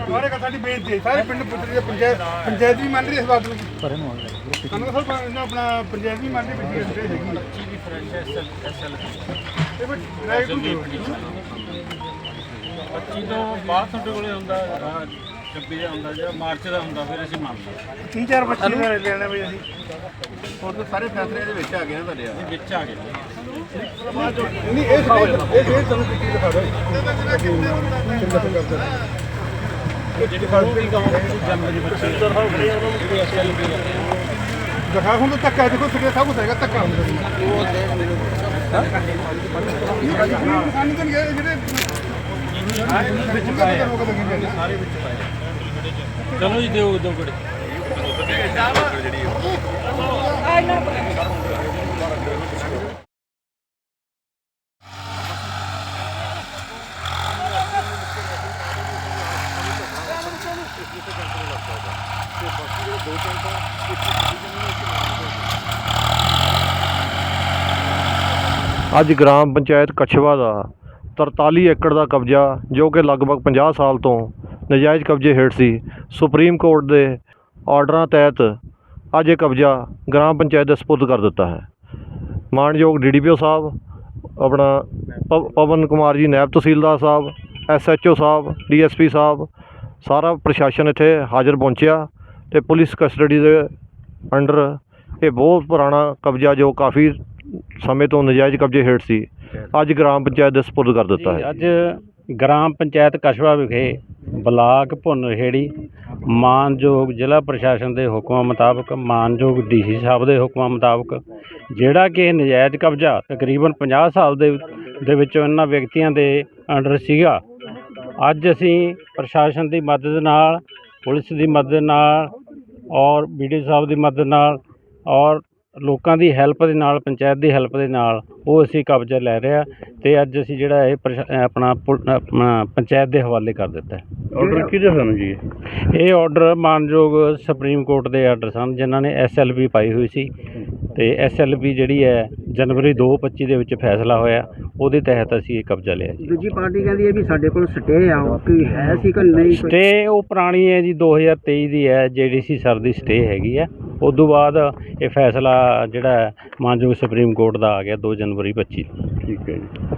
ਸਾਰੇ ਕਥਾ ਦੀ ਬੇਨਤੀ ਹੈ, ਸਾਰੇ ਪਿੰਡ ਪੁੱਤਰੀ ਦੇ ਪੰਚਾਇਤ ਪੰਚਾਇਤ ਵੀ ਮੰਨ ਰਹੀ ਹੈ ਇਸ ਬਾਤ ਨੂੰ ਪਰੇ ਨੂੰ ਸਾਨੂੰ ਸਰ ਆਪਣਾ ਪੰਚਾਇਤ ਵੀ ਮੰਨ ਰਹੀ ਹੈ ਬੱਚੀ ਹੈਗੀ ਹੈ। ਇਹ ਫਿਰ ਡਰਾਈਵ ਨੂੰ ਦਿਓ। 25 ਤੋਂ ਬਾਅਦ ਤੁਹਾਡੇ ਕੋਲੇ ਹੁੰਦਾ 26 ਦਾ ਹੁੰਦਾ ਜਾਂ ਮਾਰਚ ਦਾ ਹੁੰਦਾ ਫਿਰ ਅਸੀਂ ਮੰਨਦੇ ਤਿੰਨ ਚਾਰ ਬੱਚੇ ਦਾ ਲੈਣਾ ਵੀ ਅਸੀਂ? ਹੋਰ ਤਾਂ ਸਾਰੇ ਫੈਸਲੇ ਦੇ ਵਿੱਚ ਆ ਗਏ ਨਾ ਤੁਹਾਡੇ ਹਾਂ। ਇਹ ਵਿੱਚ ਆ ਗਏ ਨਹੀਂ ਇਹ ਇਹ ਇਹ ਤੁਹਾਨੂੰ ਕੀ ਦਿਖਾ ਦੋ ਕਰਦੇ ਜਿਹੜੇ ਤੁਹਾਨੂੰ ਵੀ ਕਹੋਗੇ ਕਿ ਜਨਵਰੀ ਬੱਚੇ। ਹੋ ਦਿਖਾ ਹੁਣ ਤਾਂ ਧੱਕਾ ਦੇਖੋ ਸਿਰੇ ਸਭ ਕੁਝ ਹੈਗਾ ਧੱਕਾ ਹੁੰਦਾ। ਉਹ ਦੇਖ ਮੇਰੇ ਤੋਂ ਗਏ ਜਿਹੜੇ ਵਿੱਚ ਪਾਏ ਸਾਰੇ ਵਿੱਚ ਪਾਏ ਚਲੋ ਜੀ, ਦਿਓ ਦੋ ਗੜੇ ਅੱਜ ਗ੍ਰਾਮ ਪੰਚਾਇਤ ਕਛਵਾ ਦਾ 43 ਏਕੜ ਦਾ ਕਬਜ਼ਾ, ਜੋ ਕਿ ਲਗਭਗ 50 ਸਾਲ ਤੋਂ ਨਜਾਇਜ਼ ਕਬਜ਼ੇ ਹੇਠ ਸੀ। ਸੁਪਰੀਮ ਕੋਰਟ ਦੇ ਆਰਡਰਾਂ ਤਹਿਤ ਅੱਜ ਇਹ ਕਬਜ਼ਾ ਗ੍ਰਾਮ ਪੰਚਾਇਤ ਦੇ ਸਪੁਰਦ ਕਰ ਦਿੱਤਾ ਹੈ। ਮਾਨਯੋਗ ਡੀਡੀਪੀਓ ਸਾਹਿਬ, ਆਪਣਾ ਪਵ- ਪਵਨ ਕੁਮਾਰ ਜੀ ਨਾਇਬ ਤਹਿਸੀਲਦਾਰ ਸਾਹਿਬ ਐਸਐਚਓ ਸਾਹਿਬ ਡੀਐਸਪੀ ਸਾਹਿਬ, ਸਾਰਾ ਪ੍ਰਸ਼ਾਸਨ ਇੱਥੇ ਹਾਜ਼ਰ ਪਹੁੰਚਿਆ ਤੇ ਪੁਲਿਸ ਕਸਟਡੀ ਦੇ ਅੰਡਰ ਇਹ ਬਹੁਤ ਪੁਰਾਣਾ ਕਬਜ਼ਾ ਜੋ ਕਾਫੀ ਸਮੇਂ ਤੋਂ ਨਜਾਇਜ਼ ਕਬਜ਼ੇ ਹੇਠ ਸੀ। ਅੱਜ ਗ੍ਰਾਮ ਪੰਚਾਇਤ ਦੇ ਸਪੁਰਦ ਕਰ ਦਿੱਤਾ ਹੈ। ਅੱਜ ਗ੍ਰਾਮ ਪੰਚਾਇਤ ਕਸਬਾ ਵਿਖੇ ਬਲਾਕ ਭੁੰਨਰਹੇੜੀ ਮਾਨਯੋਗ ਜ਼ਿਲ੍ਹਾ ਪ੍ਰਸ਼ਾਸਨ ਦੇ ਹੁਕਮਾਂ ਮੁਤਾਬਕ, ਮਾਨਯੋਗ ਡੀਸੀ ਸਾਹਿਬ ਦੇ ਹੁਕਮਾਂ ਮੁਤਾਬਕ ਜਿਹੜਾ ਕਿ ਨਜਾਇਜ਼ ਕਬਜ਼ਾ ਤਕਰੀਬਨ 50 ਸਾਲ ਦੇ ਦੇ ਵਿੱਚ ਇਹਨਾਂ ਵਿਅਕਤੀਆਂ ਦੇ ਅੰਡਰ ਸੀਗਾ। ਅੱਜ ਅਸੀਂ ਪ੍ਰਸ਼ਾਸਨ ਦੀ ਮਦਦ ਨਾਲ, ਪੁਲਿਸ ਦੀ ਮਦਦ ਨਾਲ ਔਰ ਬੀਡੀ ਸਾਹਿਬ ਦੀ ਮਦਦ ਨਾਲ ਔਰ ਲੋਕਾਂ ਦੀ ਹੈਲਪ ਦੇ ਨਾਲ ਪੰਚਾਇਤ ਦੀ ਹੈਲਪ ਦੇ ਨਾਲ ਉਹ ਅਸੀਂ ਕਬਜ਼ਾ ਲੈ ਰਹੇ ਹਾਂ ਤੇ ਅੱਜ ਅਸੀਂ ਜਿਹੜਾ ਇਹ ਪ੍ਰਸ਼ਾ- ਆਪਣਾ ਪੁਲ- ਆਪਣਾ ਪੰਚਾਇਤ ਦੇ ਹਵਾਲੇ ਕਰ ਦਿੱਤਾ ਹੈ। ਆਰਡਰ ਕਿਹਦੇ ਸਨ ਜੀ? ਇਹ ਆਰਡਰ ਮਾਨਯੋਗ ਸੁਪਰੀਮ ਕੋਰਟ ਦੇ ਆਰਡਰ ਸਨ ਜਿਨ੍ਹਾਂ ਨੇ ਐਸਐਲਪੀ ਪਾਈ ਹੋਈ ਸੀ। ਤੇ ਐਸਐਲਪੀ ਜਿਹੜੀ ਹੈ ਜਨਵਰੀ 2025 ਦੇ ਵਿੱਚ ਫੈਸਲਾ ਹੋਇਆ ਉਹਦੇ ਤਹਿਤ ਅਸੀਂ ਇਹ ਕਬਜ਼ਾ ਲਿਆ ਜੀ। ਦੂਜੀ ਪਾਰਟੀ ਕਹਿੰਦੀ ਹੈ ਵੀ ਸਾਡੇ ਕੋਲ ਸਟੇ ਆ ਉਹ ਕੋਈ ਹੈ ਸੀ ਕਿ ਨਹੀਂ? ਕੋਈ ਸਟੇ ਉਹ ਪੁਰਾਣੀ ਹੈ ਜੀ 2023 ਦੀ ਹੈ ਜੀਡੀਸੀ ਸਰ ਦੀ ਸਟੇ ਹੈਗੀ ਹੈ। ਉਸ ਤੋਂ ਬਾਅਦ ਇਹ ਫੈਸਲਾ ਜਿਹੜਾ ਹੈ ਮਾਨਯੋਗ ਸੁਪਰੀਮ ਕੋਰਟ ਦਾ ਆ ਗਿਆ 2 ਜਨਵਰੀ 25 ਠੀਕ ਹੈ ਜੀ।